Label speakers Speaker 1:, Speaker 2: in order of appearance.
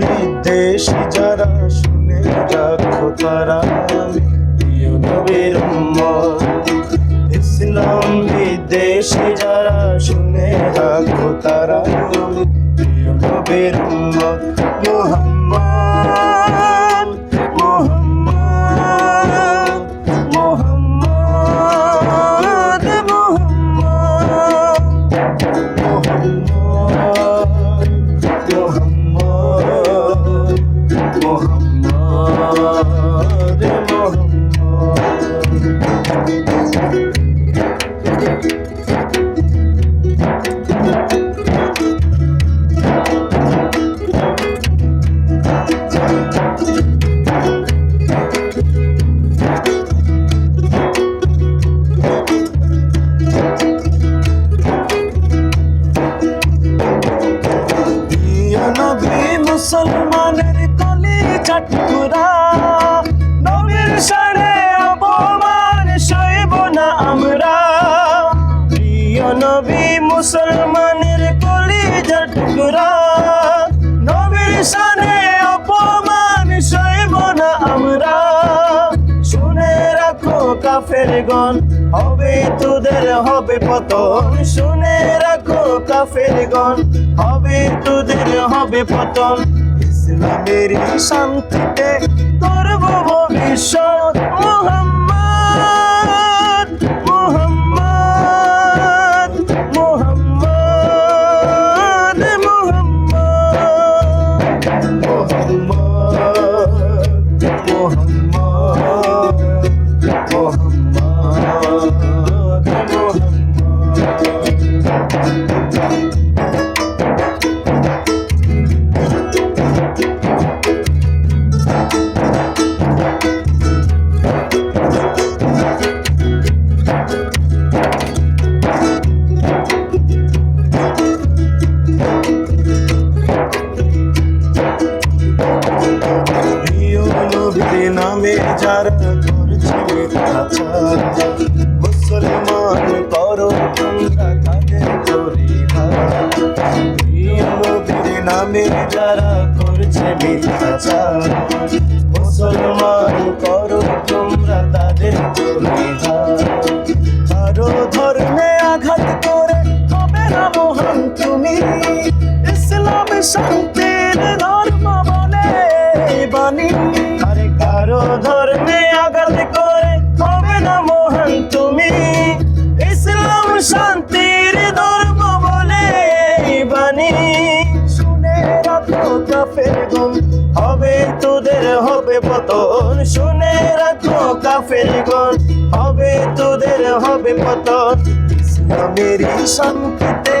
Speaker 1: বিদ্বেষী যারা শুনে রাখো তারা প্রিয় নবীর। ইসলাম বিদ্বেষী যারা মুহাম্মদ মুহাম্মদ মুহাম্মদ মুহাম্মদ মোহাম্মদ মোহাম্মদ মোহাম্মদ মুসলমানের কলি চটকুরা নবীর সাড়ে অপমান সইব না আমরা। প্রিয় নবী, মুসলমানের কলি চটকুরা নবীর সাড়ে অপমান সইব না আমরা। শুনে রাখো কাফের গন হবে তোদের, হবে পতন। শুনে রাখো কাফের হবে তোদের, হবে পতন। ইসলামের শান্তিতে করব ভবিষ্যৎ। নবীর নামে যারা করছে মুসলমান করো তোমরা তাদের পরিহার নবীর নামে যারা করছে মিথ্যাচার মুসলমান করো তোমরা তাদের পরিহার কারও ধর্মে আঘাত করে হবে না মহান তুমি, ইসলাম শান্তির তোদের হবে পতন। শুনে রাখো কাফের গুণ হবে তোদের হবে পতন। ইসলামের শান্তিতে